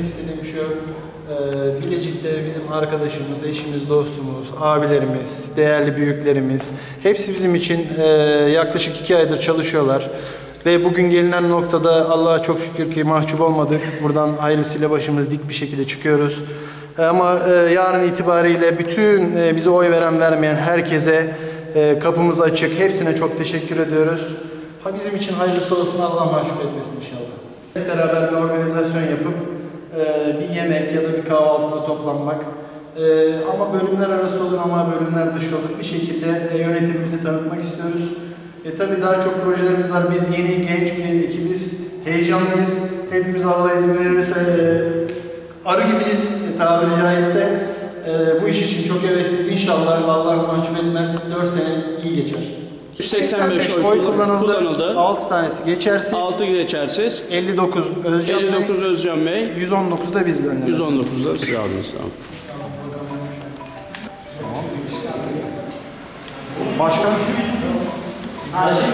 belirtmek istediğim şu, e, Bilecik'te bizim arkadaşımız, eşimiz, dostumuz, abilerimiz, değerli büyüklerimiz, hepsi bizim için e, yaklaşık iki aydır çalışıyorlar. Ve bugün gelinen noktada Allah'a çok şükür ki mahcup olmadık. Buradan hayırlısıyla başımız dik bir şekilde çıkıyoruz. E, Ama e, yarın itibariyle bütün bize oy veren vermeyen herkese kapımız açık. Hepsine çok teşekkür ediyoruz. Ha bizim için hayırlısı olsun Allah mahcup etmesin inşallah. Hep beraber bir organizasyon yapıp e, bir yemek ya da bir kahvaltıda toplanmak. E, ama bölümler arası olur ama bölümler dışı olur. Bir şekilde e, yönetimimizi tanıtmak istiyoruz. E, tabii daha çok projelerimiz var. Biz yeni genç bir ekibiz. Heyecanlıyız. Hepimiz Allah izin verirse e, arı gibiyiz e, tabiri caizse. E, bu iş için çok hevesliyiz. İnşallah Allah mahcup etmez. 4 sene iyi geçer. 185 oy kullanıldı. kullanıldı. 6 tanesi geçersiz. 6 geçersiz. 59 Özcan 59 Bey. Özcan Bey. 119 da bizden. 119'da siz aldınız tamam. Başkan. Zaman-